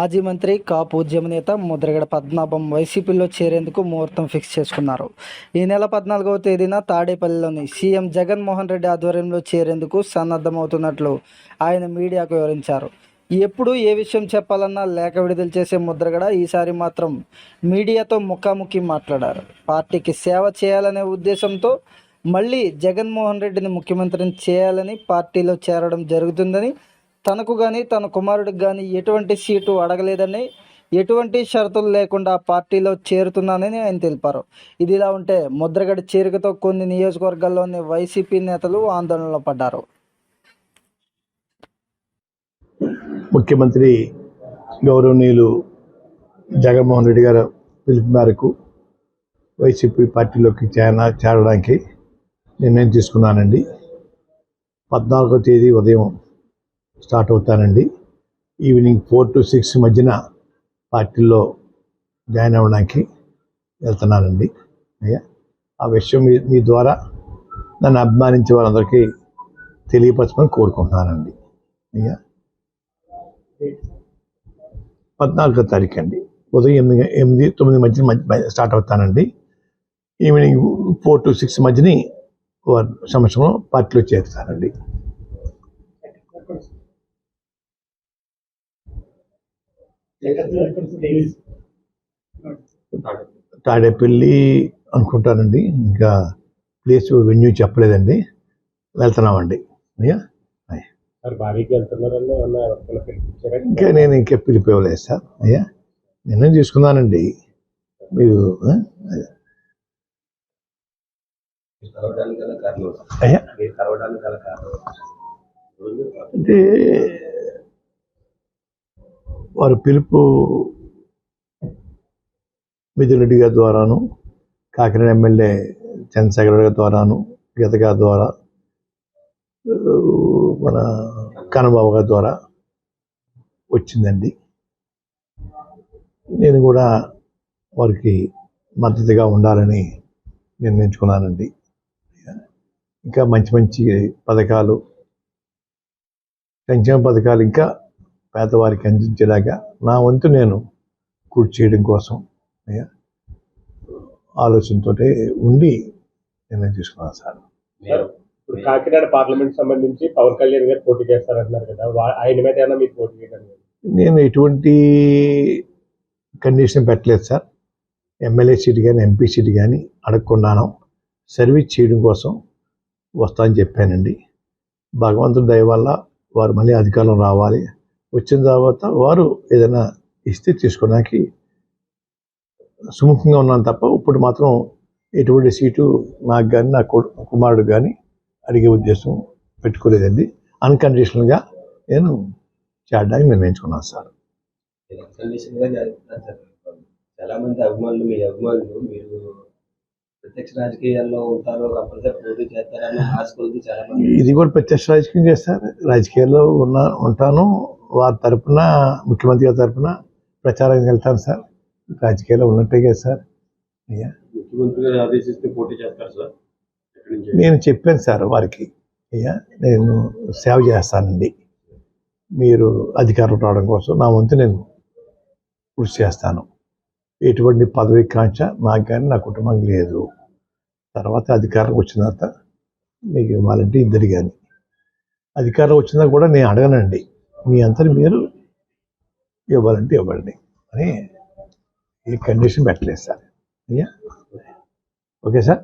మాజీ మంత్రి కాపు ఉద్యమ నేత ముద్రగడ పద్మనాభం వైసీపీలో చేరేందుకు ముహూర్తం ఫిక్స్ చేసుకున్నారు. ఈ నెల పద్నాలుగవ తేదీన తాడేపల్లిలోని సీఎం జగన్మోహన్ రెడ్డి ఆధ్వర్యంలో చేరేందుకు సన్నద్ధమవుతున్నట్లు ఆయన మీడియాకు వివరించారు. ఎప్పుడు ఏ విషయం చెప్పాలన్నా లేఖ విడుదల చేసే ముద్రగడ ఈసారి మాత్రం మీడియాతో ముఖాముఖి మాట్లాడారు. పార్టీకి సేవ చేయాలనే ఉద్దేశంతో మళ్ళీ జగన్మోహన్ రెడ్డిని ముఖ్యమంత్రిని చేయాలని పార్టీలో చేరడం జరుగుతుందని తనకు కానీ తన కుమారుడికి కానీ ఎటువంటి సీటు అడగలేదని ఎటువంటి షరతులు లేకుండా పార్టీలో చేరుతున్నానని ఆయన తెలిపారు. ఇదిలా ఉంటే ముద్రగడ చేరికతో కొన్ని నియోజకవర్గాల్లోని వైసీపీ నేతలు ఆందోళనలో పడ్డారు. ముఖ్యమంత్రి గౌరవనీయులు జగన్మోహన్ రెడ్డి గారు పిలుపు మేరకు వైసీపీ పార్టీలోకి చేర చేరడానికి నిర్ణయం తీసుకున్నానండి. పద్నాలుగో తేదీ ఉదయం స్టార్ట్ అవుతానండి. ఈవినింగ్ ఫోర్ టు సిక్స్ మధ్యన పార్టీలో జాయిన్ అవ్వడానికి వెళ్తున్నానండి. అయ్యా ఆ విషయం మీ మీ ద్వారా నన్ను అభిమానించే వాళ్ళందరికీ తెలియపరచమని కోరుకుంటున్నానండి. అయ్యా పద్నాలుగో తారీఖు అండి ఉదయం ఎనిమిది ఎనిమిది తొమ్మిది మధ్య మధ్య స్టార్ట్ అవుతానండి. ఈవినింగ్ ఫోర్ టు సిక్స్ మధ్యని వారి సంవత్సరంలో పార్టీలో చేరుతానండి తాడేపల్లి అనుకుంటానండి. ఇంకా ప్లేస్ వెన్యూ చెప్పలేదండి. వెళ్తున్నామండి. అయ్యా? ఇంకా నేను ఇంకా పిలిపివ్వలేదు సార్. అయ్యా నిర్ణయం తీసుకున్నానండి. మీరు అయ్యా. అంటే వారు పిలుపు మిథులరెడ్డి గారి ద్వారాను కాకినాడ ఎమ్మెల్యే చంద్రశేఖర గారి ద్వారాను గీత గారి ద్వారా మన కన్నబాబు గారి ద్వారా వచ్చిందండి. నేను కూడా వారికి మద్దతుగా ఉండాలని నిర్ణయించుకున్నానండి. ఇంకా మంచి మంచి పథకాలు సంక్షేమ పథకాలు ఇంకా పేదవారికి అందించేలాగా నా వంతు నేను కృషి చేయడం కోసం అయ్యా ఆలోచనతో ఉండి నిర్ణయం తీసుకున్నాను సార్. ఇప్పుడు కాకినాడ పార్లమెంట్ సంబంధించి పవన్ కళ్యాణ్ గారు పోటీ చేస్తారంటున్నారు కదా ఆయన మీద ఏమైనా మీరు పోటీ చేయడం. నేను ఎటువంటి కండిషన్ పెట్టలేదు సార్. ఎమ్మెల్యే సీట్ కానీ ఎంపీ సీట్ కానీ అడగకున్నాను సర్వీస్ చేయడం కోసం వస్తా అని చెప్పానండి. భగవంతుడి దయ వల్ల వారు మళ్ళీ అధికారం రావాలి. వచ్చిన తర్వాత వారు ఏదైనా ఇస్తే తీసుకోవడానికి సుముఖంగా ఉన్నాను తప్ప ఇప్పుడు మాత్రం ఎటువంటి సీటు నాకు కానీ నా కొడు- కుమారుడు కానీ అడిగే ఉద్దేశం పెట్టుకోలేదండి. అన్కండిషనల్గా నేను చేరడానికి నిర్ణయించుకున్నాను సార్. కండిషన్గా జరుగుతున్నారు సార్. చాలా మంది అభిమానులు మీ అభిమానులు మీరు ప్రత్యక్ష రాజకీయాల్లో ఉంటారు కంపల్సరీ పోటీ చేస్తారని ఆశ కొద్ది చాలా ఇది కూడా ప్రత్యక్ష రాజకీయం చేస్తారు. రాజకీయాల్లో ఉన్న ఉంటాను. వారి తరపున ముఖ్యమంత్రి గారి తరపున ప్రచారానికి వెళ్తాను సార్. రాజకీయాల్లో ఉన్నట్టే కదా సార్. అయ్యా. ముఖ్యమంత్రి గారు ఆదేశిస్తే పోటీ చేస్తారు సార్. నేను చెప్పాను సార్ వారికి. అయ్యా నేను సేవ చేస్తానండి. మీరు అధికారం రావడం కోసం నా వంతు నేను కృషి చేస్తాను. ఎటువంటి పదవి కాంక్ష నాకు కానీ నా కుటుంబానికి లేదు. తర్వాత అధికారం వచ్చిన తర్వాత మీకు ఇవ్వాలంటే ఇద్దరు కానీ. అధికారం వచ్చినా కూడా నేను అడగనండి. మీ అంతటి మీరు ఇవ్వాలంటే ఇవ్వండి. అని ఈ కండిషన్ పెట్టలేదు సార్. అయ్యా ఓకే సార్